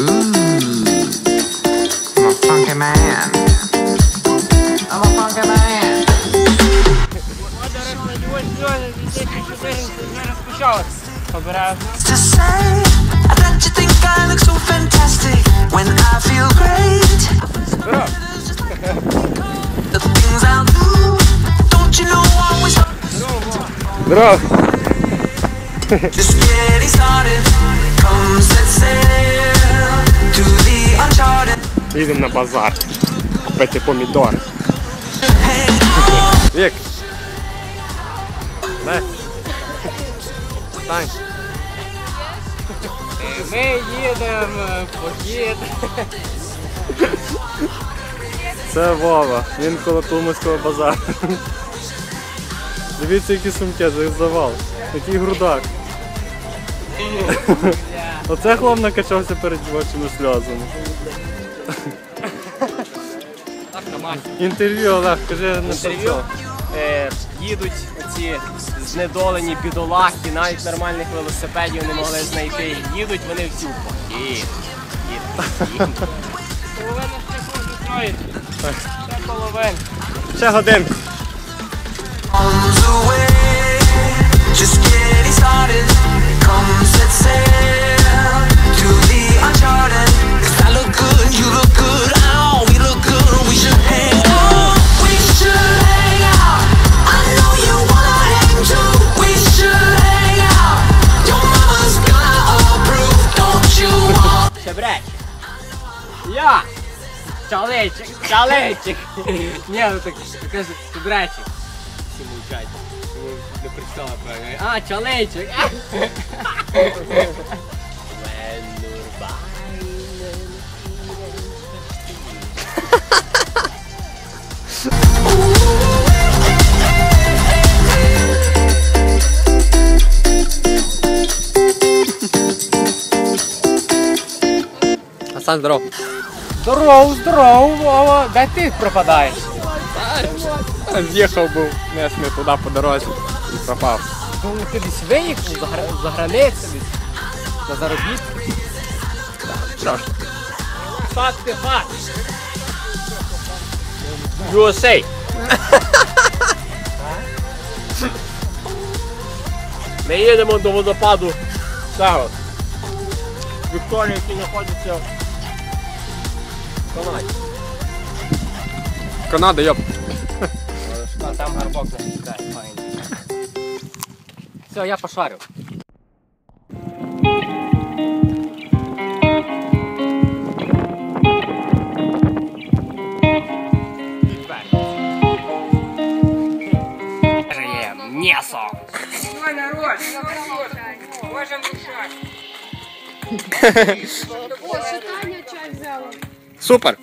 Ooh, I'm a funky man. I'm a funky man. To say that you think I look so fantastic when I feel great. the things I'll do, don't you know always. Just getting started comes. Їдемо на базар. Купити помідори. Вік! Стань. Ми їдемо похід. Це Вова. Він коло Тулмацького базару. Дивіться, які сумки, завал. Який грудак. Оце хлоп накачався перед дівочими сльозами. Інтерв'ю, Олег, кажи на Інтерв'ю. Е, їдуть ці знедолені бідолахи, навіть нормальних велосипедів не могли знайти. Їдуть вони в похід. Їдуть, їдуть. Половина ще Ще половина. Ще годинку. Arms away, just getting started. Come set sail to the uncharted. 'Cause I look good, you look good, oh, we look good, we should hang out. We should hang out. I know you wanna hang too. We should hang out. Your mama's gonna approve, don't you want? Щебреч. Я. Чалечик, чалечик. Ні, ну так каже, щебречик. Всі мовчать. Ну, Не прийшла, певно. А, чалечик. Асан, здоров. Здоров, здоров, Вова. Де ти пропадаєш? З'їхав був, нес не туди по дорозі і пропав. Ну, ти десь виїхав за, гра- за границю десь. На заробітки. Трошки. Факти, факт. USA. Ми їдемо до водопаду цього. Вікторія, який знаходиться Канаді. Канада, йоп. А там гарбок файно. Все, я пошарю. М'ясо! Народ, народ, можем дышать. О, ще Таня чай взяла. Супер.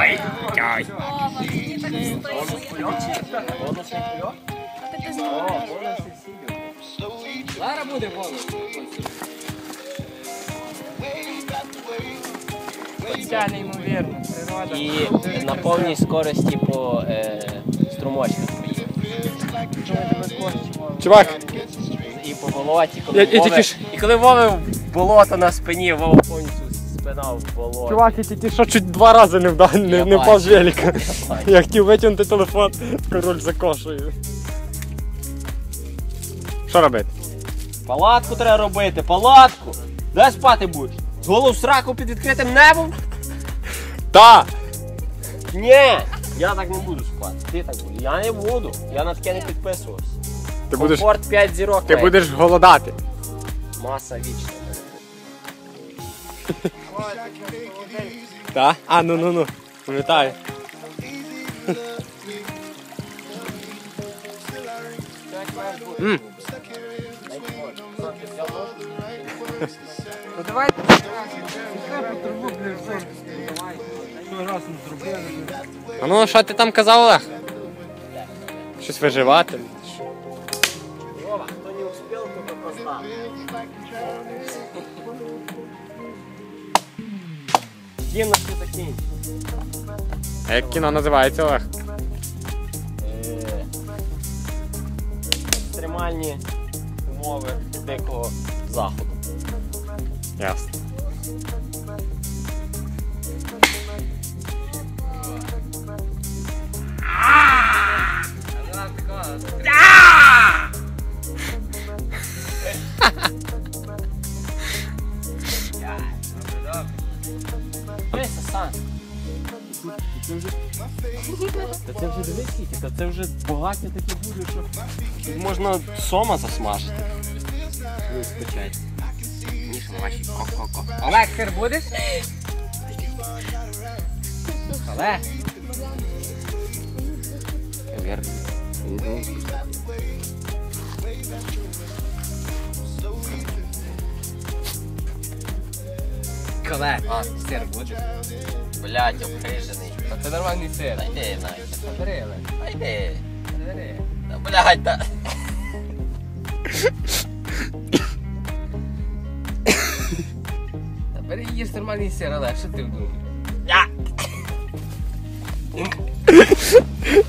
Ой, ой. Зараз буде. Це неймовірно, природа. І на повній скорості по е, струмочках. Чувак, І по болоті, коли Вови- ж- і коли Вови болото на спині, Вова повністю спина в болоті. чувак, я тільки що чуть два рази не вдав, не, не впав з велика. Я хотів витягнути телефон, король закошує. Що робити? Палатку треба робити, палатку! Де спати будеш? З голову сраку під відкритим небом? Та! Ні! Я так не буду спати. Ти так будеш. Я не буду. Я на таке не підписувався. Ти будеш, Комфорт 5 зірок. ти має. будеш голодати. Маса вічна. Та? А, ну ну ну. Пам'ятаю. Ну давай. А ну, що ти там казав, Олег? Щось виживати. Кіно ти кінь? А як кіно називається, Олег? Е, Екстремальні умови дикого заходу. Ясно. Та це вже багаття таке буде, що можна сома засмажити. Ну, скачайте. Ніж ваші ко-ко-ко. Олег, хер будеш? Олег. Вірно. Олег. А, сир будеш? Блядь, обхижений. Це нормальний сир. Та йди нахер. Бери, Та йди. Бери. Та блядь, та. Та бери їж нормальний сир, Олег, що ти думаєш? Я.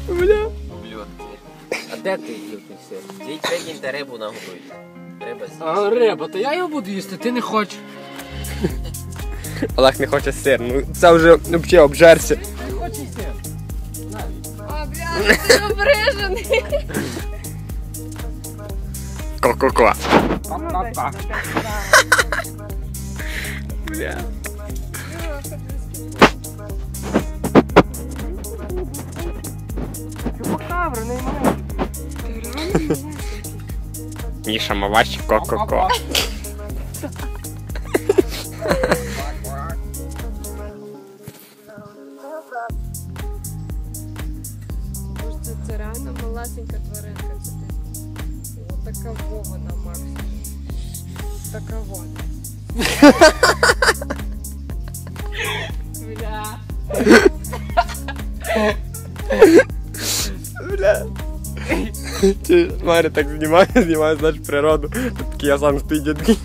Бля. Ублюдки. А де ти той сир? Викиньте рибу на. Риба з'їсть. А риба, то я його буду їсти, ти не хочеш. Олег не хоче сир. Ну це вже взагалі обжерся. Ко-ко-ко. Ко-ко-ко. Бля. Чупакабра, наймаленький. Ко-ко-ко. Така вона. Бля. Ти Марі так знімає, знімає, знаєш, природу. Тут такий я сам стоїть такий.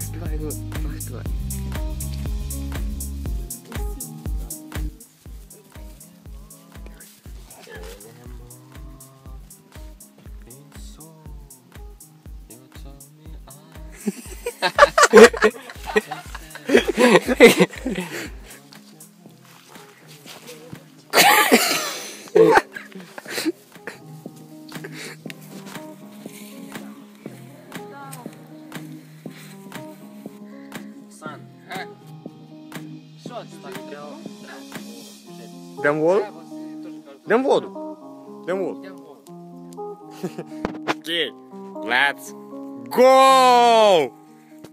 Співай, ну, співай, співай. Сан. Що це так треба? Дем воду? Дем воду. Дем воду. Окей. Let's go!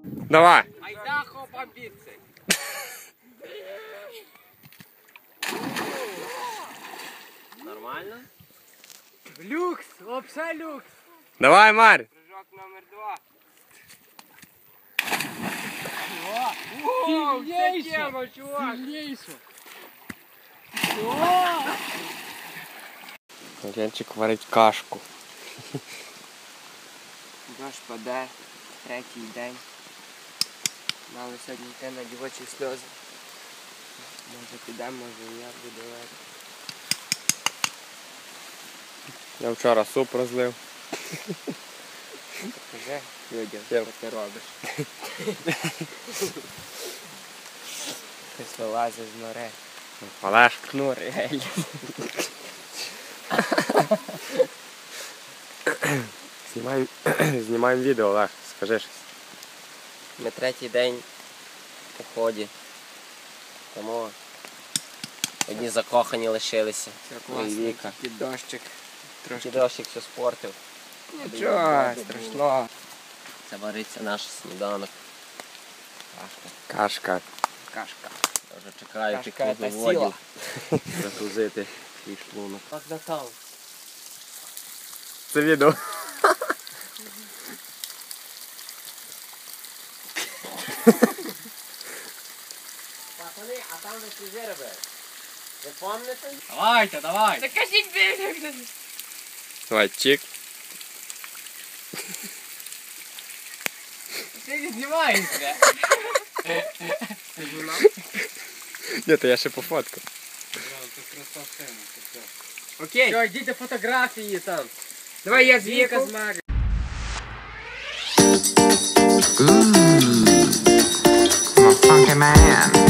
Давай. Айдахо бомбіться. Нормально? Люкс, вообще люкс. Давай, Марь. Прыжок номер два. О, це тема, чувак. Сильніше. Янчик варить кашку. Дощ паде, третій день. Мали сьогодні йти на дівочі сльози. Може підемо, може і я буду ледь. Я вчора суп розлив. Покажи людям, що ти робиш. Хтось вилазить з. Олеж. Ну, реально. Знімаємо, знімаємо відео, Олег. Скажи щось. Ми третій день у ході. Тому одні закохані лишилися. Це класно, тільки дощик. Трошки. дощик все спортив. Нічого страшного. Це вариться наш сніданок. Кашка. Кашка. Я вже чекаю Кашка до сіла. Загрузити свій шлунок. Затал. Це відео. Пацани, а там ви свіжі робили? Ви пам'ятаєте? Давайте, давай. Закажіть біля. Давай, чик. Ти не знімаєшся. Ні, то я ще пофоткав. Окей. Все, йдіть до фотографії там. Давай я з Віка з Марі. Ooh. man.